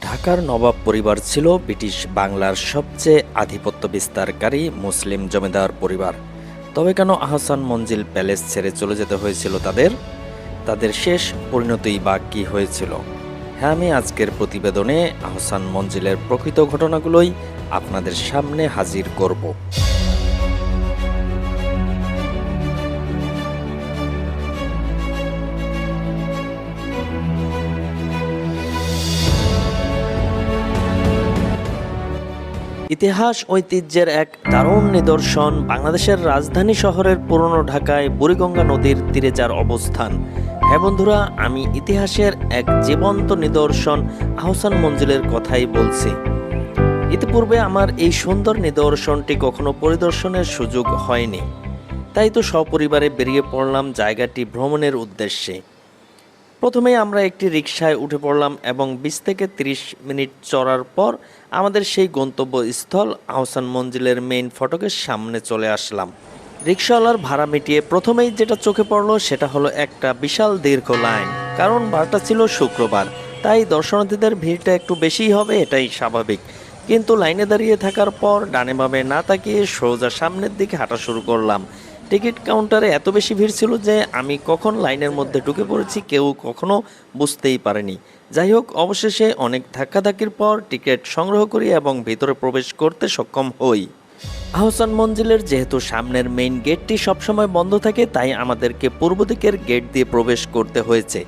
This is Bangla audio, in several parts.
ঢাকার নবাব পরিবার ছিল ব্রিটিশ বাংলার সবচেয়ে আধিপত্য বিস্তারকারী মুসলিম জমিদার পরিবার। তবে কেন আহসান মঞ্জিল প্যালেস ছেড়ে চলে যেতে হয়েছিল তাদের? তাদের শেষ পরিণতিই বা কী হয়েছিল? হ্যাঁ আমি আজকের প্রতিবেদনে আহসান মঞ্জিলের প্রকৃত ঘটনাগুলোই আপনাদের সামনে হাজির করব। ইতিহাস ঐতিহ্যের এক দারুণ নিদর্শন বাংলাদেশের রাজধানী শহরের পুরনো ঢাকায় বুড়িগঙ্গা নদীর তীরে যার অবস্থান। হ্যাঁ বন্ধুরা, আমি ইতিহাসের এক জীবন্ত নিদর্শন আহসান মঞ্জিলের কথাই বলছি। ইতিপূর্বে আমার এই সুন্দর নিদর্শনটি কখনো পরিদর্শনের সুযোগ হয়নি। তাই তো সপরিবারে বেরিয়ে পড়লাম জায়গাটি ভ্রমণের উদ্দেশ্যে। প্রথমে আমরা একটি রিকশায় উঠে পড়লাম এবং বিশ থেকে তিরিশ মিনিট চড়ার পর আমাদের সেই গন্তব্যস্থল আহসান মঞ্জিলের মেইন ফটকের সামনে চলে আসলাম। রিক্সাওয়ালার ভাড়া মিটিয়ে প্রথমেই যেটা চোখে পড়ল সেটা হলো একটা বিশাল দীর্ঘ লাইন, কারণ বারটা ছিল শুক্রবার, তাই দর্শনার্থীদের ভিড়টা একটু বেশিই হবে, এটাই স্বাভাবিক। কিন্তু লাইনে দাঁড়িয়ে থাকার পর ডানে বামে না তাকিয়ে সোজা সামনের দিকে হাঁটা শুরু করলাম। টিকিট কাউন্টারে এত বেশি ভিড় ছিল যে আমি কখন লাইনের মধ্যে ঢুকে পড়েছি কেউ কখনো বুঝতেই পারেনি। যাই হোক, অবশেষে অনেক ধাক্কাধাক্কির পর টিকিট সংগ্রহ করি এবং ভিতরে প্রবেশ করতে সক্ষম হই। আহসান মঞ্জিলের যেহেতু সামনের মেইন গেটটি সবসময় বন্ধ থাকে, তাই আমাদেরকে পূর্ব দিকের গেট দিয়ে প্রবেশ করতে হয়েছে।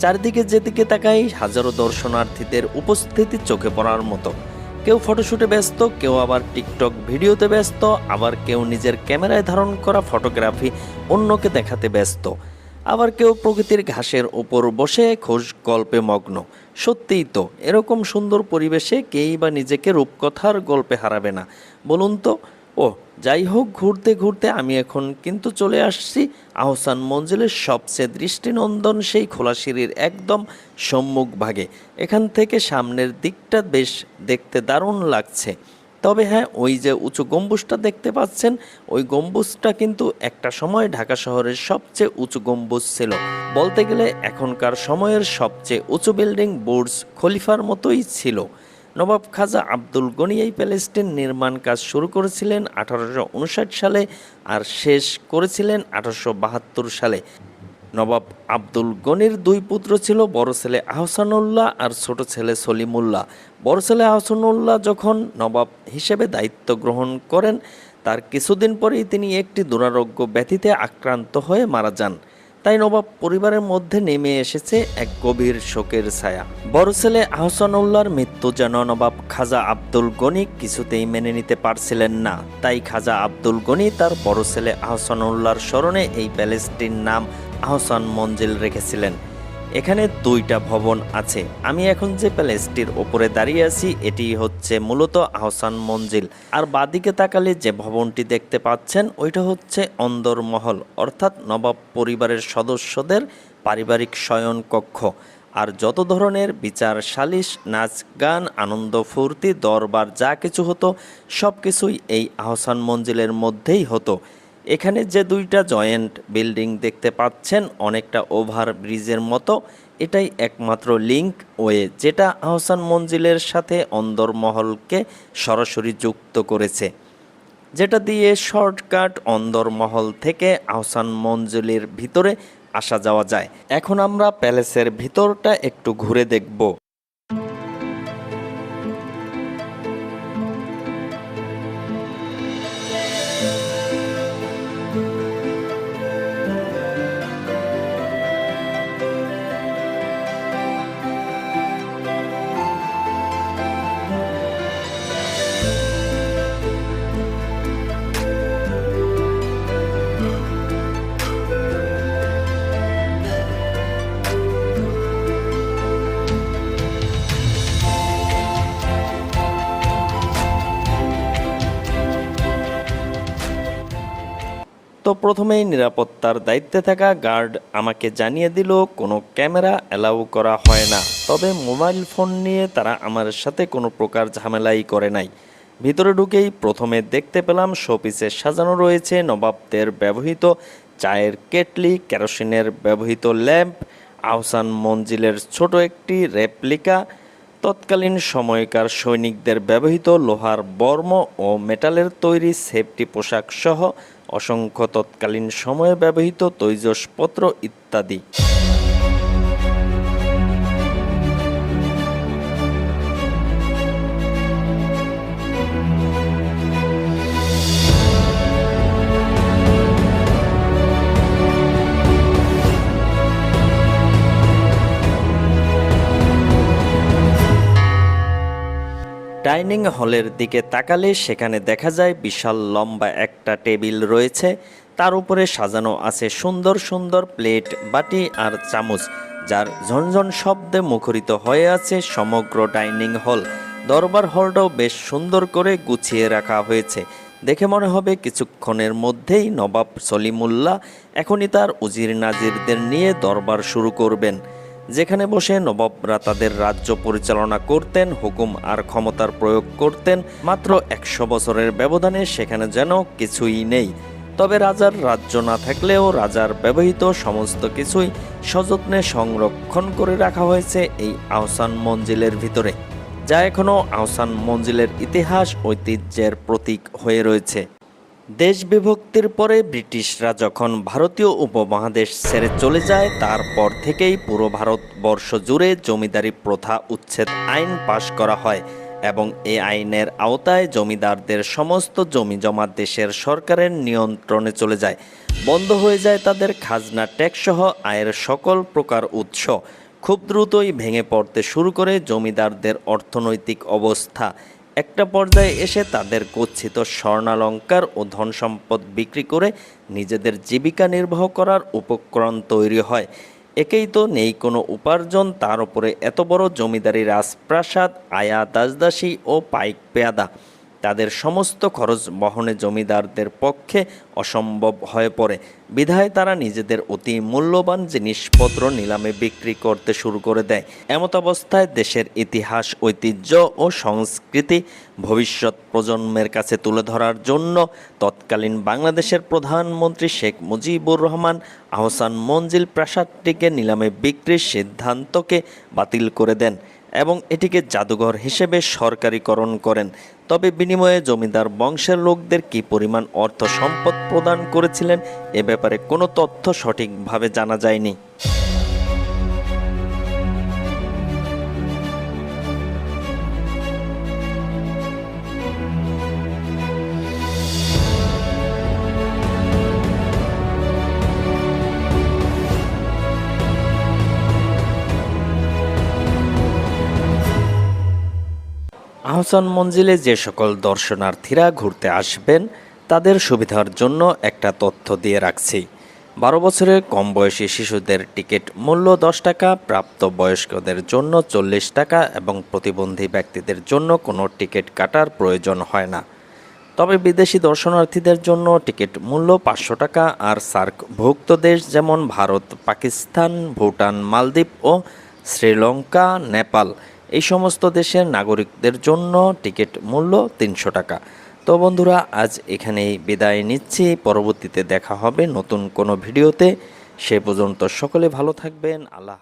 চারিদিকে যেদিকে তাকাই হাজারো দর্শনার্থীদের উপস্থিতি চোখে পড়ার মতো। কেউ ফটোশ্যুটে ব্যস্ত, কেউ আবার টিকটক ভিডিওতে ব্যস্ত, আবার কেউ নিজের ক্যামেরায় ধারণ করা ফটোগ্রাফি অন্যকে দেখাতে ব্যস্ত। আবার কেউ প্রকৃতির ঘাসের ওপর বসে খোঁজ গল্পে মগ্ন। সত্যিই তো, এরকম সুন্দর পরিবেশে কেই বা নিজেকে রূপকথার গল্পে হারাবে না। বলুন তো ও যাই হোক ঘুরতে ঘুরতে আমি এখন কিন্তু চলে আসছি আহসান মঞ্জিলের সবচেয়ে দৃষ্টিনন্দন সেই খোলা সিঁড়ির একদম সম্মুখ ভাগে। এখান থেকে সামনের দিকটা বেশ দেখতে দারুণ লাগছে। তবে হ্যাঁ ওই যে উঁচু গম্বুজটা দেখতে পাচ্ছেন, ওই গম্বুজটা কিন্তু একটা সময় ঢাকা শহরের সবচেয়ে উঁচু গম্বুজ ছিল। বলতে গেলে এখনকার সময়ের সবচেয়ে উঁচু বিল্ডিং বুর্জ খলিফার মতোই ছিল। নবাব খাজা আব্দুল গনি এই নির্মাণ কাজ শুরু করেছিলেন আঠারোশো উনষাট সালে আর শেষ করেছিলেন আঠারোশো বাহাত্তর সালে। নবাব আব্দুল গনির দুই পুত্র ছিল, বড় ছেলে আহসানুল্লাহ আর ছোট ছেলে সলিমুল্লাহ। বড় ছেলে আহসানুল্লাহ যখন নবাব হিসেবে দায়িত্ব গ্রহণ করেন, তার কিছুদিন পরেই তিনি একটি দুরারোগ্য ব্যথিতে আক্রান্ত হয়ে মারা যান। তাই নবাব পরিবারের মধ্যে নেমে এসেছে এক গভীর শোকের ছায়া। বড় ছেলে আহসানুল্লাহর মৃত্যু যেন নবাব খাজা আব্দুল গনি কিছুতেই মেনে নিতে পারছিলেন না। তাই খাজা আব্দুল গনি তার বড় ছেলে আহসানুল্লাহর স্মরণে এই প্যালেসটির নাম আহসান মঞ্জিল রেখেছিলেন। এখানে দুইটা ভবন আছে। আমি এখন যে প্যালেসটির ওপরে দাঁড়িয়ে আছি, এটি হচ্ছে মূলত আহসান মঞ্জিল। আর বাদিকে তাকালে যে ভবনটি দেখতে পাচ্ছেন, ওইটা হচ্ছে অন্দরমহল, অর্থাৎ নবাব পরিবারের সদস্যদের পারিবারিক শয়ন কক্ষ আর যত ধরনের বিচার, সালিশ, নাচ গান, আনন্দ, ফুর্তি, দরবার, যা কিছু হতো সব কিছুই এই আহসান মঞ্জিলের মধ্যেই হতো। এখানে যে দুইটা জয়েন্ট বিল্ডিং দেখতে পাচ্ছেন, অনেকটা ওভার ব্রিজের মতো, এটাই একমাত্র লিংক ওয়ে, যেটা আহসান মঞ্জিলের সাথে অন্দরমহলকে সরাসরি যুক্ত করেছে। যেটা দিয়ে শর্টকাট অন্দরমহল থেকে আহসান মঞ্জিলের ভিতরে আসা যাওয়া যায়। এখন আমরা প্যালেসের ভিতরটা একটু ঘুরে দেখব। প্রথমেই নিরাপত্তার দায়িত্বে থাকা গার্ড আমাকে জানিয়ে দিল, কোনো ক্যামেরা অ্যালাউ করা হয় না। তবে মোবাইল ফোন নিয়ে তারা আমার সাথে কোনো প্রকার ঝামেলাই করে নাই। ভিতরে ঢুকেই প্রথমে দেখতে পেলাম শোপিসে সাজানো রয়েছে নবাবদের ব্যবহৃত চায়ের কেটলি, কেরোসিনের ব্যবহৃত ল্যাম্প, আহসান মঞ্জিলের ছোট একটি রেপ্লিকা, তৎকালীন সময়কার সৈনিকদের ব্যবহৃত লোহার বর্ম ও মেটালের তৈরি সেফটি পোশাক সহ অসংখ্য তৎকালীন সময়ে ব্যবহৃত তৈজসপত্র ইত্যাদি। ডাইনিং হলের দিকে তাকালে সেখানে দেখা যায় বিশাল লম্বা একটা টেবিল রয়েছে। তার উপরে সাজানো আছে সুন্দর সুন্দর প্লেট, বাটি আর চামচ, যার ঝনঝন শব্দে মুখরিত হয়ে আছে সমগ্র ডাইনিং হল। দরবার হলটাও বেশ সুন্দর করে গুছিয়ে রাখা হয়েছে। দেখে মনে হবে কিছুক্ষণের মধ্যেই নবাব সলিমুল্লাহ এখনই তার উজির নাজিরদের নিয়ে দরবার শুরু করবেন। যেখানে বসে নবাবরা তাদের রাজ্য পরিচালনা করতেন, হুকুম আর ক্ষমতার প্রয়োগ করতেন, মাত্র একশো বছরের ব্যবধানে সেখানে যেন কিছুই নেই। তবে রাজার রাজ্য না থাকলেও রাজার ব্যবহৃত সমস্ত কিছুই সযত্নে সংরক্ষণ করে রাখা হয়েছে এই আহসান মঞ্জিলের ভিতরে, যা এখনও আহসান মঞ্জিলের ইতিহাস ঐতিহ্যের প্রতীক হয়ে রয়েছে। দেশ বিভক্তির পরে ব্রিটিশরা যখন ভারতীয় উপমহাদেশ ছেড়ে চলে যায়, তারপর থেকেই পুরো ভারতবর্ষ জুড়ে জমিদারি প্রথা উচ্ছেদ আইন পাশ করা হয় এবং এই আইনের আওতায় জমিদারদের সমস্ত জমি জমা দেশের সরকারের নিয়ন্ত্রণে চলে যায়। বন্ধ হয়ে যায় তাদের খাজনা ট্যাক্স সহ আয়ের সকল প্রকার উৎস। খুব দ্রুতই ভেঙে পড়তে শুরু করে জমিদারদের অর্থনৈতিক অবস্থা। একটা পর্যায়ে এসে তাদের গচ্ছিত স্বর্ণালঙ্কার ও ধন সম্পদ বিক্রি করে নিজেদের জীবিকা নির্বাহ করার উপকরণ তৈরি হয়। একেই তো নেই কোনো উপার্জন, তার উপরে এত বড় জমিদারি রাজপ্রাসাদ, আয়া দাসদাসী ও পাইক পেয়াদা। তাদের সমস্ত খরচ বহনে জমিদারদের পক্ষে অসম্ভব হয়ে পড়ে। বিধায় তারা নিজেদের অতি মূল্যবান জিনিসপত্র নিলামে বিক্রি করতে শুরু করে দেয়। এমত অবস্থায় দেশের ইতিহাস, ঐতিহ্য ও সংস্কৃতি ভবিষ্যৎ প্রজন্মের কাছে তুলে ধরার জন্য তৎকালীন বাংলাদেশের প্রধানমন্ত্রী শেখ মুজিবুর রহমান আহসান মঞ্জিল প্রাসাদটিকে নিলামে বিক্রির সিদ্ধান্তকে বাতিল করে দেন। এবং এটিকে জাদুঘর হিসেবে সরকারিকরণ করেন। তবে বিনিময়ে জমিদার বংশের লোকদের কি পরিমাণ অর্থ সম্পদ প্রদান করেছিলেন, এ ব্যাপারে কোনো তথ্য সঠিকভাবে জানা যায়নি। আহসান মঞ্জিলে যে সকল দর্শনার্থীরা ঘুরতে আসবেন, তাদের সুবিধার জন্য একটা তথ্য দিয়ে রাখছি। বারো বছরের কম বয়সী শিশুদের টিকিট মূল্য দশ টাকা, প্রাপ্ত বয়স্কদের জন্য চল্লিশ টাকা এবং প্রতিবন্ধী ব্যক্তিদের জন্য কোনো টিকিট কাটার প্রয়োজন হয় না। তবে বিদেশি দর্শনার্থীদের জন্য টিকিট মূল্য পাঁচশো টাকা আর সার্কভুক্ত দেশ যেমন ভারত, পাকিস্তান, ভুটান, মালদ্বীপ ও শ্রীলঙ্কা, নেপাল এই সমস্ত দেশের নাগরিকদের জন্য টিকিট মূল্য তিনশো টাকা। তো বন্ধুরা, আজ এখানেই বিদায় নিচ্ছি। পরবর্তীতে দেখা হবে নতুন কোনো ভিডিওতে। সে পর্যন্ত সকলে ভালো থাকবেন। আল্লাহ